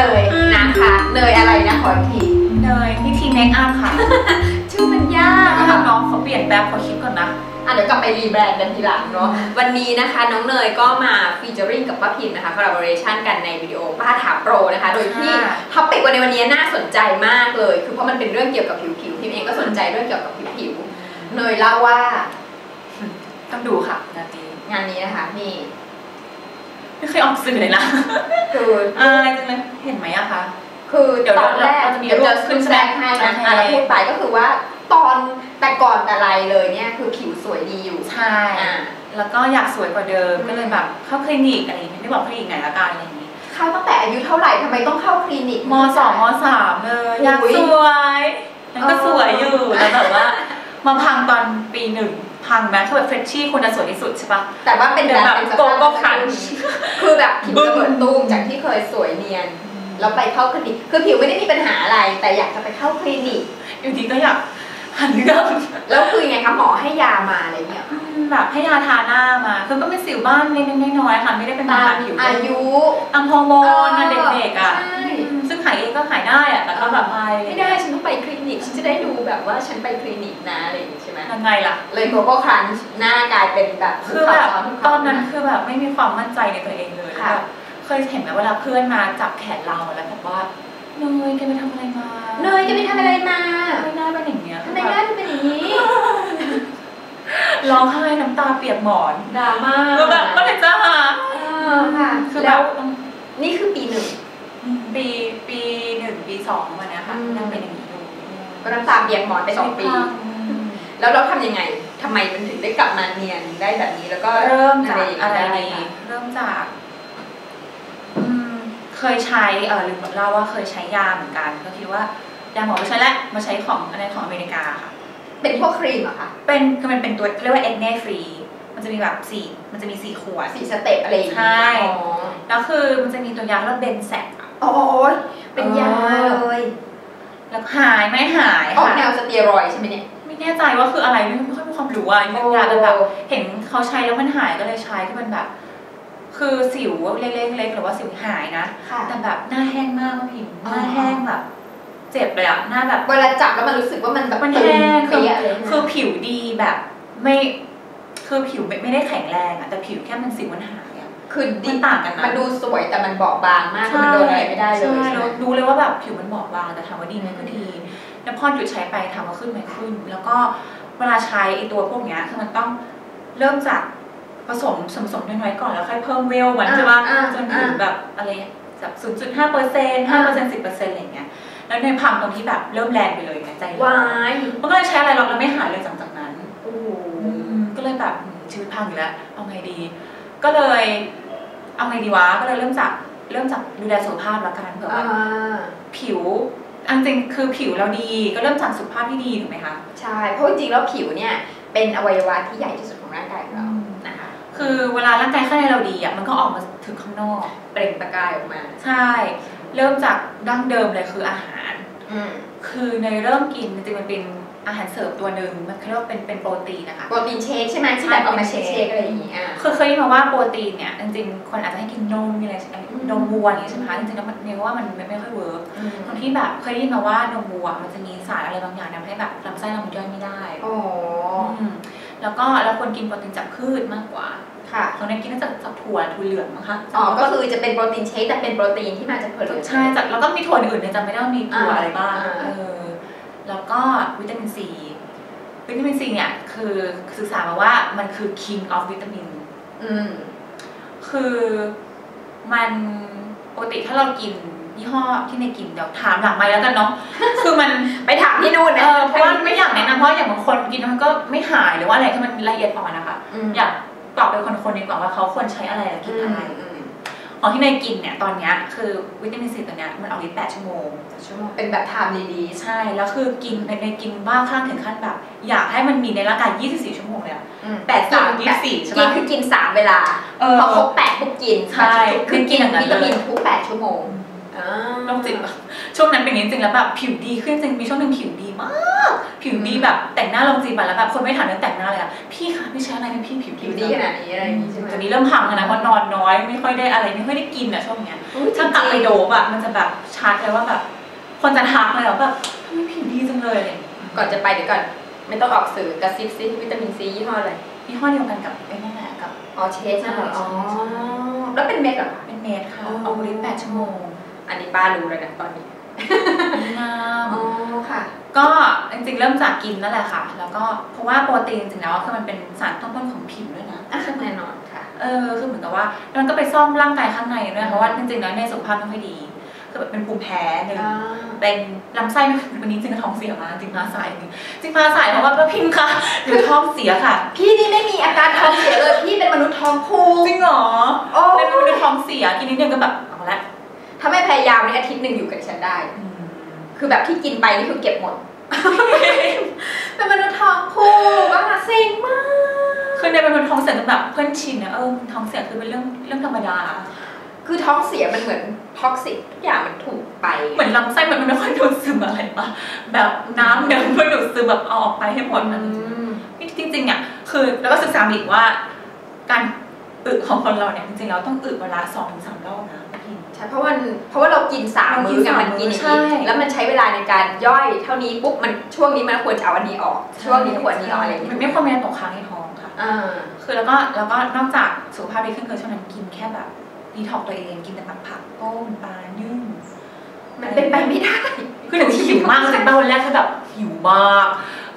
เนยอืมนะคะเนยอะไรนะขออีกทีเนยพิธีเมคอัพค่ะชื่อมันยากถ้าอะน้องเขาเปลี่ยนแบบขอคิดก่อนนะอะเดี๋ยวกลับไปรีแบรนด์กันทีหลังเนาะวันนี้นะคะน้องเนยก็มาฟีเจอริงกับป้าพิมนะคะคอลลาบอร์เรชันกันในวิดีโอป้าถามโปรนะคะ โดยที่ค่ะท็อปิกวันในวันนี้น่าสนใจมากเลย คือเพราะมันเป็นเรื่องเกี่ยวกับผิวผิวพิมเองก็สนใจเรื่องเกี่ยวกับผิวผิวเนยเล่าว่าต้องดูค่ะนาทีงานนี้นะคะนี่ ไม่เคยออกสื่อเลยนะคืออายจังเลยเห็นไหมอะคะ คือเดี๋ยวตอนแรกเราจะมีเดี๋ยวจะรูปขึ้ขึ้นนแสดงให้นะโอเคอะเราพูดไปก็คือว่าตอนแต่ก่อนแต่ไรเลยเนี่ยคือผิวสวยดีอยู่ใช่อ่าแล้วก็อยากสวยกว่าเดิมอืมก็เลยแบบเข้าคลินิกอะไรอย่างงี้ไม่บอกคลินิกไหนละกันอะไรอย่างงี้เข้าตั้งแต่อายุเท่าไหร่ทำไมต้องเข้าคลินิกมสองมสามเลยอยากอุ๊ยสวยแล้วก็เออสวยอยู่แล้วแบบว่ามาพังตอนปีหนึ่ง พังแม้คือแบบเฟรชชี่ควรจะสวยที่สุดใช่ปะแต่ว่าเป็นเดี๋ยวแบบเป็นสโกภาพโก้คันคือแบบผิวบึ้ระมเบิดตูมจากที่เคยสวยเนียนแล้วไปเข้าคลินิกคือผิวไม่ได้มีปัญหาอะไร แต่อยากจะไปเข้าคลินิกอยู่ดีก็อยากหันเรื่องแล้วคือยังไงคะหมอให้ยามาอะไรเงี้ยแบบให้ยาทาหน้ามาคือก็เป็นสิวบ้านเล็กๆน้อยๆค่ะไม่ได้เป็นปัญตาหามผิวอายุตามฮอร์โมนอะเด็กๆอะใช่อืมซึ่ง หายเองก็หายได้อะแต่ก็แบบไปไม่ได้ฉันต้องไปคลินิกฉันจะได้ดูแบบว่าฉันไปคลินิกนะอะไรอย่างงี้ใช่ไหมยังไงล่ะ เลยโกโก้ครันช์หน้ากลายเป็นแบบคือแบบภูเขาภูเขาตอนนั้นคือแบบไม่มีความมั่นใจในตัวเองเลยค่ะแบบเคยเห็นไหมเวลาเพื่อนมาจับแขนเราแล้วแบบว่าเนยแกไปทำอะไรมาเนยจะไปทำอะไรมาทำไมหน้าเป็นอย่างเงี้ยทำไมหน้าถึงเป็นอย่างนี้ร้องไห้น้ำตาเปียกหมอนดราม่าก็แบบก็เลยจะหาเออค่ะคือแบแล้วบนี่คือปีหนึ่ง ปีปีหนึ่งปีสองวันเนี้ยค่ะอืมยังเป็นอย่างนี้อยู่ก็น้ำตาเปียกหมอนไปสองปีแล้วเราทำยังไงทำไมมันถึงได้กลับมาเนียนได้แบบนี้แล้วก็เริ่มจากย่งอะไรด้ดีคะเริ่มจากอืมเคยใช้เออลืมบอกเล่าว่าเคยใช้ยาเหมือนกัน ก็คิดว่ายาหมอไม่ใช้แล้วมาใช้ของอะไรของอเมริกาค่ะ เป็นพวกครีมเหรอคะเป็นคือมันเป็นตัวเรียกว่าเอ็กเนฟรีมันจะมีแบบสี่มันจะมีสี่ขวด สีสเต็ปอะไรอย่างใช่ อ๋อ แล้วคือมันจะมีตัวยาแล้วเบนแซก อะโอ้ยเป็นยาเออเลยแล้วหายไม่หายออกค่ะแนวสเตียรอยด์ใช่ไหมเนี่ยไม่แน่ใจว่าคืออะไรไม่ไม่ค่อยมีความรู้อะเรื่องยาแต่แบบเห็นเขาใช้แล้วมันหายก็เลยใช้ที่มันแบบ คือสิวเล็กๆๆหรือว่าสิวหายนะค่ะแต่แบบหน้าแห้งมากพิมพ์หอ๋อน้าแห้งแบบเจ็บเลยอะหน้าแบบเวลาจับแล้วมันรู้สึกว่ามันแบบมันตึงแห้งคือเปี้ยเลยคือผิวดีแบบ ไม่คือผิวไม่ไม่ได้แข็งแรงอะแต่ผิวแค่มันสิวมันหายอะ คือดีมันต่างกันนะมันดูสวยแต่มันบอบบางมากคือมันโดนอะไรไม่ได้เลยใช่ใช่ไหมเรารู้เลยว่าแบบผิวมันบอบบางแต่ถามว่าดีไหมก็ดีแล้วพอหยุดใช้ไปถามว่าขึ้นไหมขึ้น แล้วก็เวลาใช้ไอตัวพวกเนี้ยคือมันต้องเริ่มจากผสมสมสมน้อยๆก่อนแล้วค่อยเพิ่มเวลมันใช่ปะอ่าจนถึงอ่าแบบอะไรแบบศูนย์จุดห้าเปอร์เซ็นต์ห้าเปอร์เซ็นต์สิบเปอร์เซ็นต์อะไรอย่างเงี้ยแล้วในพังตรงที่แบบเริ่มแรงไปเลยไงใจร้วาอนยมันก็เลยใช้อะไรหรอกแล้วไม่หายเลยจากจากนั้นโอ้โหก็เลยแบบอืมชีวิตพังอยู่แล้วเอาไงดี ก็เลยเอาไงดีวะก็เลยเริ่มจากเริ่มจากดูแลสุขภาพแล้วกันเผื่ออ่าว่าผิวอันจริงคือผิวเราดีก็เริ่มจากสุขภาพที่ดีถูกไหมคะใช่เพราะจริงๆแล้วผิวเนี่ยเป็นอวัยวะที่ใหญ่ที่สุดของร่างกายของเราอืมนะคะคือเวลาร่างกายข้างในเราดีอะมันก็ออกมาถึงข้างนอกเปล่งประกายออกมา ใช่ เริ่มจากดั้งเดิมเลยคืออาหารอืมคือในเริ่มกินจริงๆมันเป็น อาหารเสริมตัวหนึ่งมันเขาเรียกว่าเป็นเป็นโปรตีนนะคะ โปรตีนเชคใช่ไหมที่แบบเอามาเชคๆอะไรอย่างงี้อะคือเคยได้ยินมาว่าโปรตีนเนี่ยจริงๆ คนอาจจะให้กินนมมีอะไรนมวัวอย่างนี้ใช่ไหมคะจริงๆแล้วมันเนี่ยว่ามันไม่ไม่ค่อยเวิร์กตรงที่แบบเคยได้ยินมาว่านมวัวมันจะมีสารอะไรบางอย่างทำให้แบบลำไส้เรามันย่อยไม่ได้อ๋อมแล้วก็เราควรกินโปรตีนจากพืชมากกว่าค่ะของนั้นกินน่าจะจากถั่วถั่วเหลืองมั้งคะอ๋อก็คือจะเป็นโปรตีนเชคแต่เป็นโปรตีนที่มาจากผลไม้ใช่จากแล้วก็มีถั่วอื่นเนี่ยจำไม่ได้ว่ามีถั่วอ่าอะไรบ้างอ่าเออ แล้วก็วิตามินซีวิตามินซีเนี่ยคือศึกษามาว่ามันคือ king of วิตามินอืมคือมันปกติถ้าเรากินยี่ห้อที่ในกินเดี๋ยวถามหลังไมค์แล้วกันเนาะคือมันไปถามที่นู่นเอนะอเพราะว่าไม่อยากแนะนำเพราะอย่างบางคนกินแล้วมันก็ไม่หายหรือว่าอะไรที่มันละเอียดอ่อนนะคะมอยากตอบเป็นคนๆดีกว่าว่าเขาควรใช้อะไรและกินอะไรอืม ของที่ในกินเนี่ยตอนเนี้ยคือวิตามินซีตัวเนี้ยมันออกฤทธิ์8ชั่วโมงชั่วโมงเป็นแบบไทม์รีลีสใช่แล้วคือกินในในกินบ้าคลั่งถึงขั้นแบบ อยากให้มันมีในร่างกาย 24 ชั่วโมงเลยอะแปดสามยี่สิบสี่ใช่กินปะ คือกินสามเวลาเออพอครบแปดปุ๊บกินใช่คือกินคือกินอย่างนั้นวิตามินเลย ทุกแปดชั่วโมงอ่า โรคจิตปะ ชช่วงนั้นเป็นอย่างนี้จริงๆแล้วแบบผิวดีขึ้นจริงมีช่วงหนึ่งผิวดีมาก ผิวดีแบบแต่งหน้าลงจีบันแล้วแบบคนไม่ถามเรื่องแต่งหน้าเลยอะพี่คะพี่ใช้อะไรเป็นพี่ผิวผิวดีขนาดนี้อะไรอย่างนี้ใช่ไหมตอนนี้เริ่มพังแล้วนะเพราะนอนน้อย ไม่ค่อยได้อะไรไม่ค่อยได้กินอะช่วงเนี้ยอุ๊ยถ้ากลับไปโดบอะมันจะแบบชัดเลยว่าแบบ คนจะทักเลยว่าแบบทำไมผิวดีจังเลยอะไรอย่างเงี้ยก่อนจะไปเดี๋ยวก่อนไม่ต้องออกสื่อกระซิบซิวิตามินซียี่ห้ออะไรยี่ห้อเดียวกันกับไอ้นั่นแหละกับอ๋อเชสนะเหรอใช่อ๋อใช่แล้วเป็นเม็ดเหรอคะเป็นเมดค่ะอ๋อเอาบริสแปดชั่วโมงอันนี้ป้ารู้เลยนะตอนนี้ งามอ๋อค่ะ ก็จริงๆเริ่มจากกินนั่นแหละค่ะ แล้วก็เพราะว่าโปรตีนจริงๆแล้วคือมันเป็นสารตั้งต้นของผิวด้วยนะอะแน่นอนค่ะ เออคือเหมือนกับว่ามันก็ไปซ่อมร่างกายข้างในด้วยเพราะว่าจริงๆแล้วในสุขภาพไม่ค่อยดีคือแบบเป็นภูมิแพ้หนึ่งเป็นลำไส้วันนี้จริงๆก็ท้องเสียมาจริงมาสายจริงจริงมาสายเพราะว่าป้าพิมพ์ค่ะหรือท้องเสียค่ะ พี่นี่ไม่มีอาการท้องเสียเลยพี่เป็นมนุษย์ท้องผูกจริงเหรอโอ้เป็นเป็นท้องเสียกินนิดนึงก็แบบเอาละ ถ้าไม่พยายามในอาทิตย์หนึ่งอยู่กับดิฉันได้อืมคือแบบที่กินไปนี่คือเก็บหมด เป็นมนุษย์ท้องผูกว่าเซ็งมากคือในเป็นคนท้องเสียจนแบบเพื่อนชินนะเออท้องเสียคือเป็นเรื่องเรื่องธรรมดา คือท้องเสียมันเหมือนท็อกซิกทุกอย่างมันถูกไป เหมือนลำไส้มันไม่ค่อยดูดซึมอะไรปะแบบน้ำเดินเพื่อดูดซึมแบบเอาออกไปให้หมดมันจริงๆอะคือแล้วก็ศึกษามาอีกว่า การอึของคนเราเนี่ยจริงๆเราต้องอึเวลาสองถึงสามรอบนะพี่ใช่เพราะมันเพราะว่าเรากินสามเรากิมื้นอกับสามมันกินอย่างมื้อนี้ใช่แล้วมันใช้เวลาในการย่อยเท่านี้ปุ๊บมันช่วงนี้มันควรจะเอาอันนี้ออก ช่วงนี้ควรอันนี้ออกอะไรอย่างมันเงี้ยไม่ควรมีอะไรตกค้างในท้องค่ะอ่าคือแล้วก็แล้วก็นอกจากสุขภาพดีขึ้นคือช่วงนั้นกินแค่แบบดีท็อกตัวเองกินแต่แบบผักต้มปลานึ่งมันเป็นไปไม่ได้คือหนูหิวมากเลยตอนแรกคือแบบหิวมาก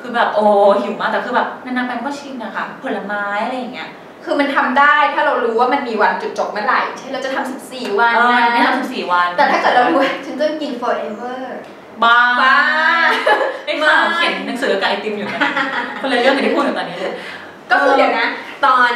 คือแบบโอ้หิวมากแต่คือแบบนานๆไปมันก็ชินนะคะผลไม้อะไรอย่างเงี้ย คือมันทำได้ถ้าเรารู้ว่ามันมีวันจุดจบเมื่อไหร่เช่นเราจะทำ14 วันเออนะไม่ทำสิบสี่วัน แต่ถ้าเกิดเรารู้ว่าฉันจะกิน forever บ้าบ้าได้ข่าวเขียนหนังสือกับไอติมอยู่นะคนละเรื่องกับที่พูดอยู่ตอนนี้เลยก็คือเดี๋ยวนะ ตอน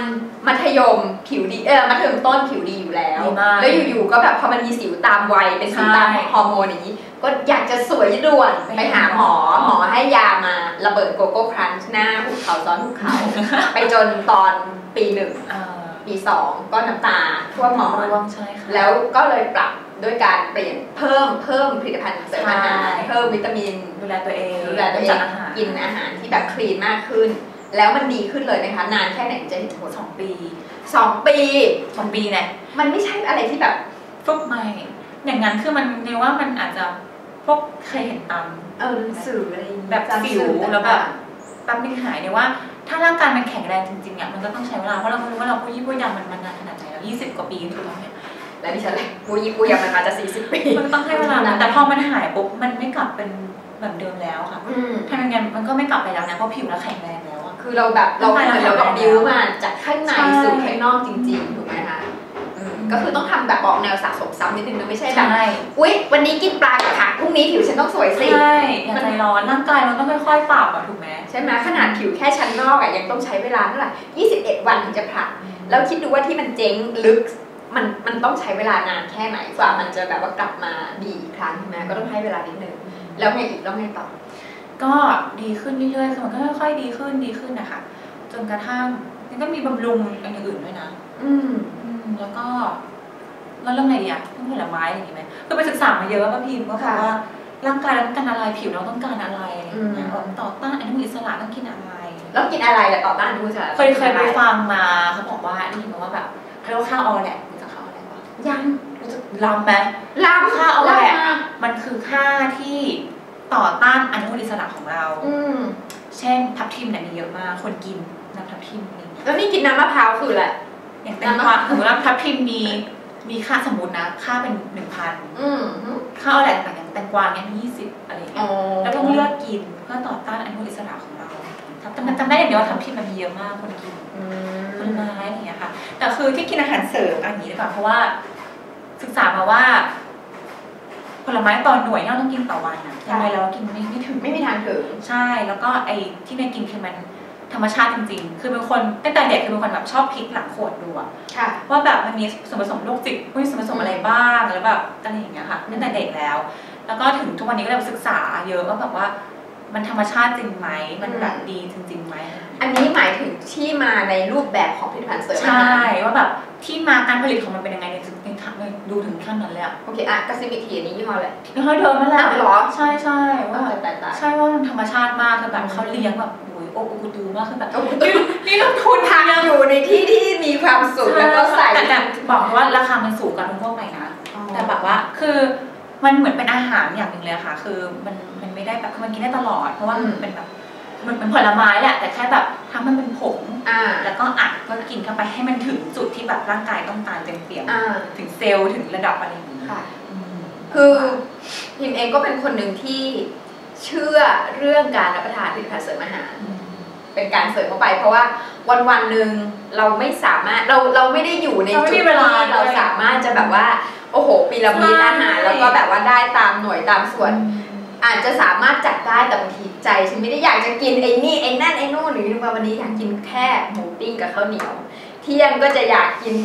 มัธยมผิวดีเออมัธยมต้นผิวดีอยู่แล้วดีมากแล้วอยู่ๆก็แบบพอมันมีสิวตามวัยเป็นสิวตามใช่ฮอร์โมนอย่างนี้ ก็อยากจะสวยด่วนไปไปหาหมอหมอให้ยามาระเบิดโกโก้ครันช์หน้าหุบเขาซ้อนหุบเขา ไปจนตอนปีหนึ่งเอ่อปีสองก็น้ำตาท่วมหมอนร่วงใช่ค่ะแล้วก็เลยปรับด้วยการเปลี่ยนเพิ่มเพิ่มผลิตภัณฑ์เสริมอาหารใช่เพิ่มวิตามินดูแลตัวเองดูแลตัวเองจัดอาหารกินอาหารที่แบบคลีนมากขึ้น แล้วมันดีขึ้นเลยนะคะ นานแค่ไหนถึงจะเห็นผลสองปีสองปีสองปีเนี่ยมันไม่ใช่อะไรที่แบบฟึบไม่อย่างนั้นคือมันเนยว่ามันอาจจะพวกเคยเห็นตามเออหนังสืออะไรอย่างงี้แบบจำสิวสื่อแล้วแบบต่างแป๊บนึงหายเนี่ยว่าถ้าร่างกายมันแข็งแรงจริงๆอะมันก็ต้องใช้เวลาเพราะเราไม่รู้ว่าเราพูดยี่พูดยำมันมันนานขนาดไหนแล้วยี่สิบกว่าปีถูกไหมเนี่ยๆและดิฉันเลยปูยี่ปูยำมันมาจะสี่สิบปีมันก็ต้องให้เวลานะแต่พอมันหายปุ๊บมันไม่กลับเป็นแบบเดิมแล้วค่ะอืมถ้ามันงั้นมันก็ไม่กลับไปแล้วนะเพราะผิวเราแข็งแรงแล้วอะ คือเราแบบเราเหมือนเรากับบิวมาจากข้างในใช่สู่ข้างนอกจริงๆถูกไหมคะอืมก็คือต้องทำแบบบอกแนวสะสมซ้ำนิดนึงนะไม่ใช่แบบใช่อุ๊ยวันนี้กินปลากับผักพรุ่งนี้ผิวฉันต้องสวยสิใช่อย่าใจร้อนร่างกายมันต้องค่อยๆปรับอะถูกไหมใช่ไหมขนาดผิวแค่ชั้นนอกอะยังต้องใช้เวลาเท่าไหร่21 วันถึงจะผลัดแล้วคิดดูว่าที่มันเจ๊งลึกมันมันต้องใช้เวลานานแค่ไหนกว่ามันจะแบบว่ากลับมาดีอีกครั้งใช่ไหมก็ต้องให้เวลานิดนึงแล้วไงอีกแล้วไงต่อ ก็ดีขึ้นเรื่อยๆคือมันก็ค่อยๆดีขึ้นดีขึ้นนะคะจนกระทั่งมันก็มีบำรุงอันอื่นๆด้วยนะ อืมอืมแล้วก็แล้วเรื่องอะไรดีอะเรื่องผลไม้อะไรอย่างงี้ไหมคือไปศึกษามาเยอะว่าพิมพ์ก็บอกว่าร่างกายเราต้องการอะไรผิวเราต้องการอะไรอะไรอย่างเงี้ยอืมเออต่อต้านอนุมูลอิสระต้องกินอะไรแล้วกินอะไรล่ะต่อต้านอนุมูลอิสระเคยเคยไปฟังมาเขาบอกว่าได้ยินมาว่าแบบเขาเรียกว่าข้าวออแหละรู้จักข้าวออแหละปะยังรู้จักลำไหมลำค่าเอาแหละลำมามันคือค่าที่ ต่อต้านอนุมูลอิสระของเรา อืมเช่นทับทิมเนี่ยมีเยอะมาก คนกินน้ำทับทิมอะไรอย่างเงี้ยแล้วนี่กินน้ำมะพร้าวคืออะไร อย่างแตงกวาสมมติว่าทับทิมมีมีค่าสมมตินะ ค่าเป็นหนึ่งพันอืมค่าเอาแหละต่างอย่างแตงกวาเนี่ยมียี่สิบอะไรอย่างอ๋เงี้อยแล้วต้องเลือกกินเพื่อต่อต้านอนุมูลอิสระของเราจำจำได้อย่างเดียวว่าทับทิมมันมีเยอะมากคนกินอืผลมไม้อะไรอย่างเงี้ยค่ะ แต่คือที่กินอาหารเสริมอันนี้ดีกว่าเพราะว่าศึกษามาว่า ผลไม้ต่อหน่วยที่เราต้องกินต่อวันอะยังไงเราก็กินไม่ไม่ถึงไม่มีทางถึงใช่ แล้วก็ไอ้ที่เนยกินคือมันธรรมชาติจริงๆ คือเป็นคนตั้งแต่เด็กคือเป็นคนแบบชอบพลิกหลังขวดดูอะค่ะ ว่าแบบมันมีส่วนผสมโรคจิตมีส่วนผสมอะไรบ้างแล้วแบบอะไรอย่างเงี้ยค่ะตั้งแต่เด็กแล้ว แล้วก็ถึงทุกวันนี้ก็เลยศึกษาเยอะว่าแบบว่ามันธรรมชาติจริงไหม มันแบบดีจริงๆไหม อันนี้หมายถึงที่มาในรูปแบบของผลิตภัณฑ์เสริมอาใช่หารว่าแบบที่มาการผลิตของมันเป็นยังไงในในในดู ถึงขั้นนั้นเลยอะโอเคอะกระซิบอีกทีอันนี้ยี่ห้ออะไรยี่ห้อเดิมนั่นแหละอ้าวเหรอใช่ใช่ว่าแต่แต่แต่ใช่ว่ามันธรรมชาติมากคือแบบเขาเลี้ยงแบบโอ้ยโอ้โหดูมากคือแบบโอ้โหนี่นี่ลงทุนทางอยู่ในที่ที่มีความสุขแล้วก็ใส่แต่แต่บอกว่าราคามันสูงกว่าทั่วไปนะแต่แบบว่าคือมันเหมือนเป็นอาหารอย่างหนึ่งเลยอะค่ะ คือมันมันไม่ได้แบบคือมันกินได้ตลอด เพราะว่ามันเป็นแบบ มันเป็นผลไม้แหละแต่แค่แบบทำมันเป็นผงอ่า แล้วก็อัดก็กินเข้าไปให้มันถึงจุดที่แบบร่างกายต้องการเต็มเปี่ยมอ่า ถึงเซลล์ถึงระดับอะไรอย่างนี้ค่ะ อืม คือพิมเองก็เป็นคนหนึ่งที่เชื่อเรื่องการรับประทานผลิตภัณฑ์เสริมอาหารอืมเป็นการเสริมเข้าไป เพราะว่าวันวันๆหนึ่งเราไม่สามารถเราเราไม่ได้อยู่ในเราไม่จุดมีเวลาที่เราสามารถจะแบบว่า โอ้โหปีระมีดอาหาร ใช่ แล้วก็แบบว่าได้ตามหน่วยตามส่วน อาจจะสามารถจัดได้แต่บางทีใจฉันไม่ได้อยากจะกินไอ้นี่ไอ้นั่นไอ้นู่นหรือว่าวันนี้อยากกินแค่หมูปิ้งกับข้าวเหนียว เที่ยงก็จะอยากกิน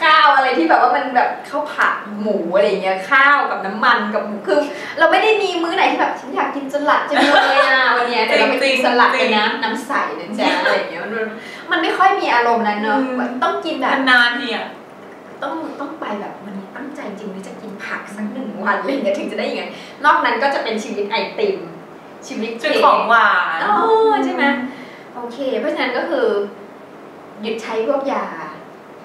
ข้าวอะไรที่แบบว่ามันแบบข้าวผัดหมูอะไรอย่างเงี้ยข้าวกับน้ำมันกับหมูคือเราไม่ได้มีมื้อไหนที่แบบฉันอยากกินสลัดจังเลยอะวันเนี้ยเดี๋ยวเราไปกินสลัดกันนะน้ำใสนะจ๊ะอะไรอย่างเงี้ยมันมันไม่ค่อยมีอารมณ์นั้นเนอะต้องกินแบบนานๆทีอะต้องต้องไปแบบวันนี้ตั้งใจจริงว่าจะกินผักสักหนึ่ง วันอะไรอย่างเงี้ยถึงจะได้อย่างไงนอกนั้นก็จะเป็นชีวิตไอติมชีวิตเป็นเค้กของหวานอ๋อใช่ไหมโอเค เพราะฉะนั้นก็คือ หยุดใช้พวกยา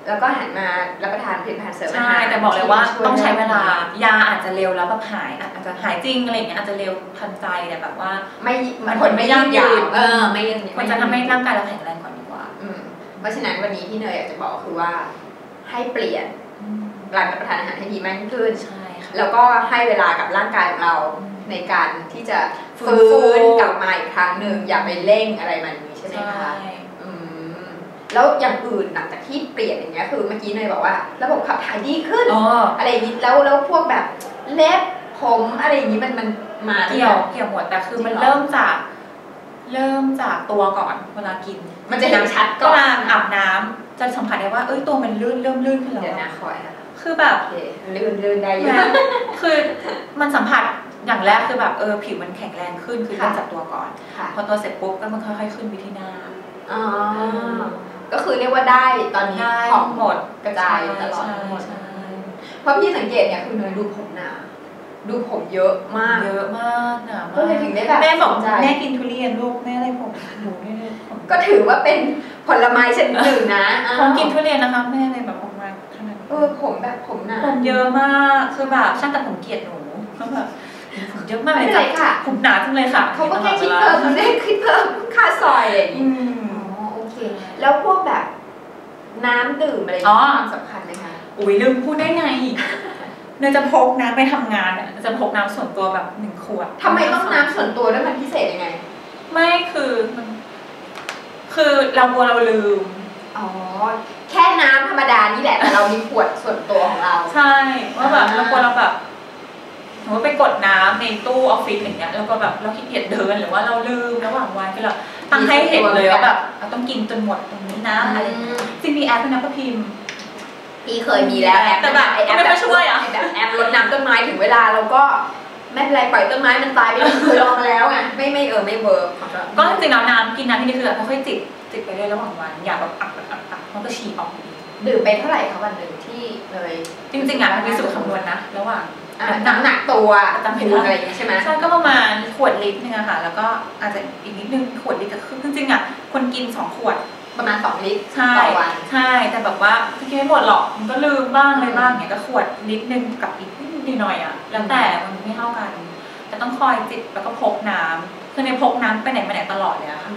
แล้วก็หันมารับประทานผลิตภัณฑ์เสริมอาใช่หารแต่บอกเลยว่าที่ต้องใช้เวลาได้ยาอาจจะเร็วแล้วแบบหายอาจจะหายจริงอะไรอย่างเงี้ยอาจจะเร็วทันใจแต่แบบว่า ไม่มันผลไม่ยั่งยืนเออไม่ยั่งยืนควรจะทำให้ร่างกายเราแข็งแรงก่อนดีกว่าอืมเพราะฉะนั้นวันนี้ที่เนยอยากจะบอกคือว่าให้เปลี่ยนการรับประทานอาหารให้ดีมากยิ่งขึ้นใช่ค่ะ แล้วก็ให้เวลากับร่างกายของเราอืมในการที่จะฟื้ฟื้นนฟูกลับมาอีกครั้งหนึ่งอย่าไปเร่งอะไรมันนี้ใช่ไหมคะอืมแล้วอย่างอื่นหลังจากที่เปลี่ยนอย่างเงี้ยคือเมื่อกี้เนยบอกว่า ระบบขับถ่ายดีขึ้นอ๋ออะไรอย่างนี้แล้วแล้วพวกแบบเล็บผมอะไรอย่างนี้มันมันมาด้วยเกี่ยวกันเกี่ยวหมดแต่คือมันจริงเหรอเริ่มจาก เริ่มจากตัวก่อนเวลากิน มันจะเห็นชัดก่ก็อนลางอาบน้ำจะสัมผัสได้ว่าเอ้ยตัวมันลื่นเริ่มลื่นขึ้นแล้วเดี๋ยวอะนะคอยค่ะ คือแบบโอเคลื่นลื่นได้อยู่นะคือมันสัมผัสอย่างแรกคือแบบเออผิวมันแข็งแรงขึ้นคือค่ะเริ่มจากตัวก่อนค่ะพอตัวเสร็จปุ๊บก็มันค่อยๆขึ้นไปที่หน้าอ๋อก็คือเรียกว่าได้ตอนนี้ได้ของหมดกระจายตลอดใช่ทั้งหมดใช่เพราะพี่สังเกตเนี่ยคือเนยดูผมหนาดูผมเยอะมาก เยอะมากหนามากก็เลยถึงได้แบบแม่บอกสนใจแม่กินทุเรียนลูกแม่อะไรผมหนูนี่ผมก็ถือว่าเป็นผลไม้ชนิดหนึ่งนะผมกินทุเรียนนะคะแม่เลยแบบ เออผมแบบผมหนาผมเยอะมากคือแบบช่างแต่ผมเกลียดหนูแล้วแบบผมเยอะมากไม่เลยเป็นไรค่ะผมหนาจังเลยค่ะเขาก็แค่คิดเพิ่มมันไม่ได้คิดเพิ่มค่าซอยอะไรอย่างอืงี้มอ๋อโอเค แล้วพวกแบบน้ำดื่มอะไรอ๋อมีความสำคัญไหมคะอุ้ยลืมพูดได้ไงเนยจะพกน้ำไปทำงานอะจะพกน้ำส่วนตัวแบบหนึ่งขวดทำไมต้องน้ำส่วนตัวด้วยมันพิเศษยังไง ไม่คือมันคือเรากลัวเราลืม อ๋อ แค่น้ำธรรมดานี่แหละ แต่เรามีขวดส่วนตัวของเรา ใช่ว่าแบบอ่าเรากลัวเราแบบสมมติไปกดน้ำในตู้ออฟฟิศอย่างเงี้ย แล้วก็แบบเราขี้เกียจเดินหรือว่าเราลืมระหว่างวันคือเราตั้งให้เห็นเลยว่าแบบเราต้องกินจนหมดตรงนี้นะอะไรอย่างเงี้ยจริงมีแอปด้วยนะป้าพิมพ์พี่เคยมีแล้วแอปแต่แบบไอแอปไม่ค่อยช่วยอะไแบบแอปรดน้ำต้นไม้ถึงเวลาเราก็ ไม่เป็นไรปล่อยต้นไม้มันตายไปเลยเคยลองมาแล้วไงไม่ไม่เออไม่เวิร์กก็จริงๆแล้วน้ำกินน้ำที่นี่คือแบบค่อยๆจิบจิบไปเรื่อยระหว่างวันอย่าแบบอักอักอักอักมันก็ฉี่ออกอยู่ดีดื่มไปเท่าไหร่คะวันหนึ่งที่เลย จริงๆอะมันมีสูตรคำนวณนะระหว่างอะน้ำหนักตัวจำไม่คูได้ณอะไรอย่างงี้ใช่ไหมใช่ก็ประมาณขวดลิตรนึงอะค่ะ แล้วก็อาจจะอีกนิดนึงขวดลิตรกับครึ่งจริงๆอะคนกินสองขวดประมาณ2ลิตรใช่ต่อวันใช่แต่แบบว่าถ้ากินไม่หมดหรอกมันก็ลืมบ้างอะไรบ้างเนี่ยก็ขวดลิตรนึงกับอีกนิ ดหน่อยอะแล้วแต่มันไม่เท่ากัน แต่ต้องคอยจิบแล้วก็พกน้ำคือในพกน้ำไปไหนมาไหนตลอดเลยอะค่ะ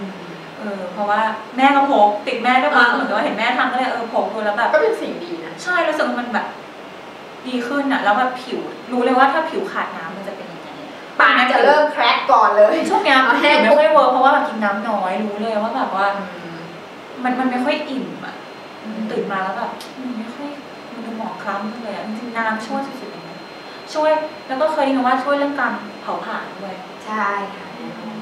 เออเพราะว่าแม่ก็พกติดแม่ด้วยมั้งอ่าเหมือนกับว่าเห็นแม่ทำก็เลยเออพกดูแล้วแบบก็เป็นสิ่งดีนะใช่รู้สึกว่ามันแบบดีขึ้นอะแล้วแบบผิวรู้เลยว่าถ้าผิวขาดน้ำมันจะเป็นยังไงปากจะเริ่มแครกก่อนเลยช่วงเนี้ยเอาแห้ผิงวไม่ค่อยเวิร์กเพราะว่าแบบกินน้ำน้อยรู้เลยว่าแบบว่าอืมมันมันไม่ค่อยอิ่มอะตื่นมาแล้วแบบมันไม่ค่อยมันดูหมองคล้ำเลยอะจริงๆน้ำช่วยสุดๆเลยนะ ช่วยแล้วก็เคยได้ยินว่าช่วยเรื่องการเผาผลาญด้วยใช่ค่ะแน่นอน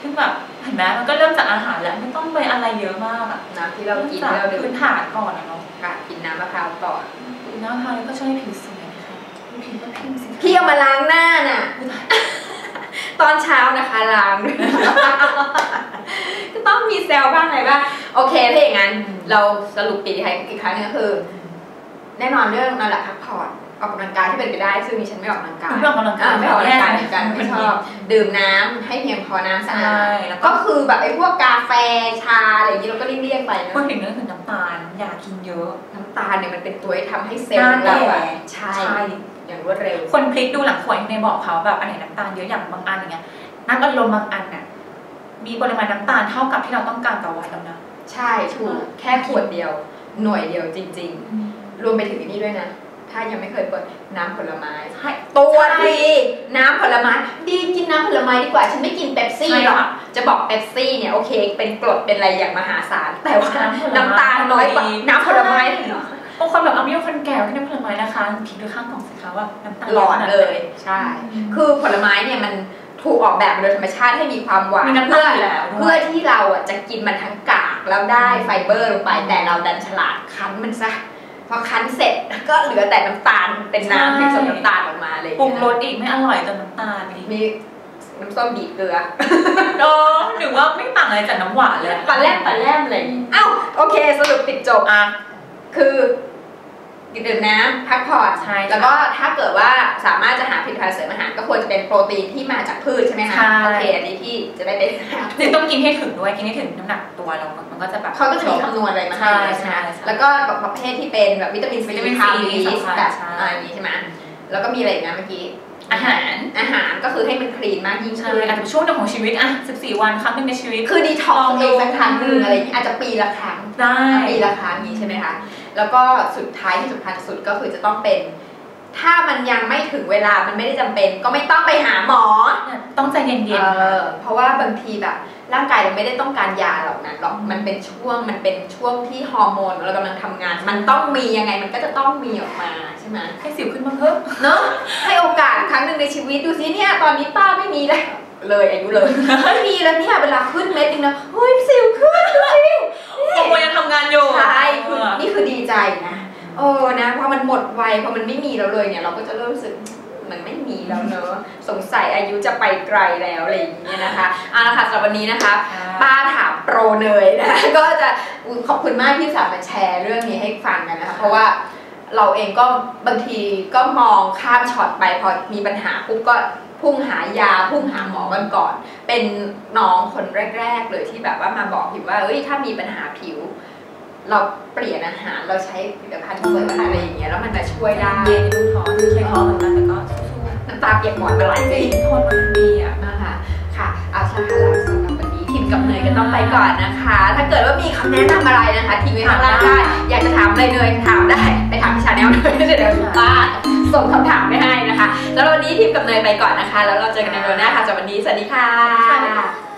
ซึ่งแบบเห็นไหมมันก็เริ่มจากอาหารแล้วไม่ต้องไปอะไรเยอะมากอะน้ำที่เรากินจากที่เราดื่พื้มนฐานก่อนอะเนาะค่ะกินน้ำมะพร้าวก่อนน้ำมะพร้าวนี่ก็ช่วยให้ผิวสวยนะคะผิวก็พิมพ์สิคะพี่เอามาล้างหน้าน่ะอุ๊ยตายตอนเช้านะคะล้างด้วยก็ต้องมีเซลล์บ้างอะไรบ้างโอเคถ้าอย่างนั้น เราสรุปปิดท้ายอีกครั้งหนึงก็คือ แน่นอนเรื่องนอนหลับพักผ่อน ออกกำลังกายที่เป็นไปได้ซึ่งดิฉันไม่ออกกำลังกายไม่ออกกำลังกายอ่ไม่ออกกำลังกายเหมือนกันแย่ไม่ชอบดื่มน้ำให้เพียงพอน้ำสะอาใช่ดแล้วก็ก็คือแบบไอ้พวกกาแฟชาอะไรอย่างนี้เราก็เลี่ยงๆไปนะพูดถึงเรื่องถึงน้ำตาลอย่ากินเยอะ น้ำตาลเนี่ยมันเป็นตัวที่ทำให้เซลล์ของเราอะหน้าแก่ใช่ใช่อย่างรวดเร็ว คนพลิกดูหลังขวดในบอกเขาแบบอันไหนน้ำตาลเยอะอย่างบางอันอย่างเงี้ยน้ำอัดลมบางอันน่ะมีปริมาณน้ำตาลเท่ากับที่เราต้องการต่อวันแล้วนะใช่ถูกแค่ขวดเดียว หน่วยเดียวจริง ๆ รวมไปถึงอันนี้ด้วยนะ ถ้ายังไม่เคยเปิดน้ำผลไม้ใช่ตัวดีน้ำผลไม้ดีกินน้ำผลไม้ดีกว่า ฉันไม่กินเป๊ปซี่ใช่หรอกค่ะจะบอกเป๊ปซี่เนี่ยโอเค เป็นกรดเป็นอะไรอย่างมหาศาลแต่ว่าน้ำผลไม้น้ำตาลน้อยกว่าดีน้ำผลไม้บางคนแบบเอาไม่เอาคนแก่ที่น้ำผลไม้นะคะพลิกดูข้างกล่องสิคะว่าน้ำตาลหลอดเลยใช่อืมคือผลไม้เนี่ยมันถูกออกแบบมาโดยธรรมชาติให้มีความหวานมีน้ำตาเพื่อลอยู่แล้วด้วยเพื่อที่เราอะจะกินมันทั้งกากแล้วได้ไฟเบอร์ลงไปแต่เราดันฉลาดคั้นมันซะ พอคั้นเสร็จก็เหลือแต่น้ำตาลเป็นน้ำที่ผสมน้ำตาลออกมาเลยปรุงรสอีกไม่อร่อยจนน้ำตาลอีกมีน้ำส้มบีบเกลือโอ้หรือว่าไม่ต่างอะไรจากน้ำหวานเลยปลาแรมปลาแรมอะไรอย่างงี้เอ้าโอเค สรุปปิดจบอะคือ ดื่มน้ำพักผ่อนใช่ค่ะแล้วก็ถ้าเกิดว่าสามารถจะหาผลิตภัณฑ์เสริมอาหารก็ควรจะเป็นโปรตีนที่มาจากพืชใช่ไหมคะใช่โอเคอันนี้ที่จะได้ไปหาจริงต้องกินให้ถึงด้วยกินให้ถึงน้ำหนักตัวเรามันก็จะแบบเขาก็จะมีคำนวณอะไรมาให้ใช่ใช่ไหมใช่ใช่แล้วก็ประเภทที่เป็นแบบวิตามินซีวิตามินคาร์ C บีสำคัญแบบใช่อะไรอย่างนี้ใช่ไหมแล้วก็มีอะไรอีกนะเมื่อกี้อาหารอาหารก็คือให้มันคลีนมากยิ่งใช่ขึ้นอาจจะเป็นช่วงหนึ่งของชีวิตอะ 14 วันครั้งหนึ่งในชีวิต คือดีท็อกซ์ลองดูเองสักครั้งหนึ่งอะไรอย่างนี้อาจจะปีละครั้งได้ปีละครั้งนี้ใช่ไหมคะ แล้วก็สุดท้ายที่สำคัญสุดก็คือจะต้องเป็น ถ้ามันยังไม่ถึงเวลามันไม่ได้จำเป็น ก็ไม่ต้องไปหาหมอ ต้องใจเย็นเออเพราะว่าบางทีแบบร่างกายเราไม่ได้ต้องการยาเหล่านั้นหรอกมันเป็นช่วงมันเป็นช่วงที่ฮอร์โมนของเรากำลังทำงาน มันต้องมียังไงมันก็จะต้องมีออกมาใช่ไหมๆให้สิวขึ้นมาเพิ่มเนาะให้โอกาสครั้งหนึ่งในชีวิตดูสิเนี่ยตอนนี้ป้าไม่มีแล้วเลยอายุเลยไม่มีแล้วเนี่ยเวลาขึ้นเม็ดนึงนะเฮ้ยสิวขึ้นดู สิโอ้ยยังทำงานอยู่ ใช่คือนี่คือดีใจนะเออนะพอมันหมดวัยพอมันไม่มีแล้วเลยเนี่ย เราก็จะเริ่มรู้สึกมันไม่มีแล้วเนอะสงสัยอายุจะไปไกลแล้วอะไรอย่างเงี้ยนะคะเอาละค่ะสำหรับวันนี้นะคะป้าถามโปรเนยนะก็จะอุ๊ยขอบคุณมากที่สามารถแชร์เรื่องนี้ให้ฟังกันนะคะเพราะว่าเราเองก็บางทีก็มองข้ามช็อตไปพอมีปัญหาปุ๊บก็ พุ่งหายาพุ่งหาหมอกันก่อน เป็นน้องคนแรก ๆ เลยที่แบบว่ามาบอกผิวว่าเอ้ยถ้ามีปัญหาผิว เราเปลี่ยนอาหารเราใช้ผลิตภัณฑ์เสริมอาหารอะไรอย่างเงี้ยแล้วมันจะช่วยได้เย็นดูท้อคือเคยท้อเหมือนกันแต่ก็สู้น้ำตาเปียกหมอนมาหลายๆจปีริงทนมันดีอะนะคะค่ะเอาละค่ะแล้วสำหรับวันนี้ทีม กับเนยก็ต้องไปก่อนนะคะ ถ้าเกิดว่ามีคำแนะนำอะไรนะคะทิ้งไว้ข้างล่างได้ อยากจะถามอะไรเนยถามได้ ไปถามที่ชาแนลเลยเดี๋ยวป้าส่งคำถามไปให้นะคะ แล้ววันนี้ทีมกับเนยไปก่อนนะคะ แล้วเราเจอกันในวันหน้าค่ะสำหรับวันนี้สวัสดีค่ะ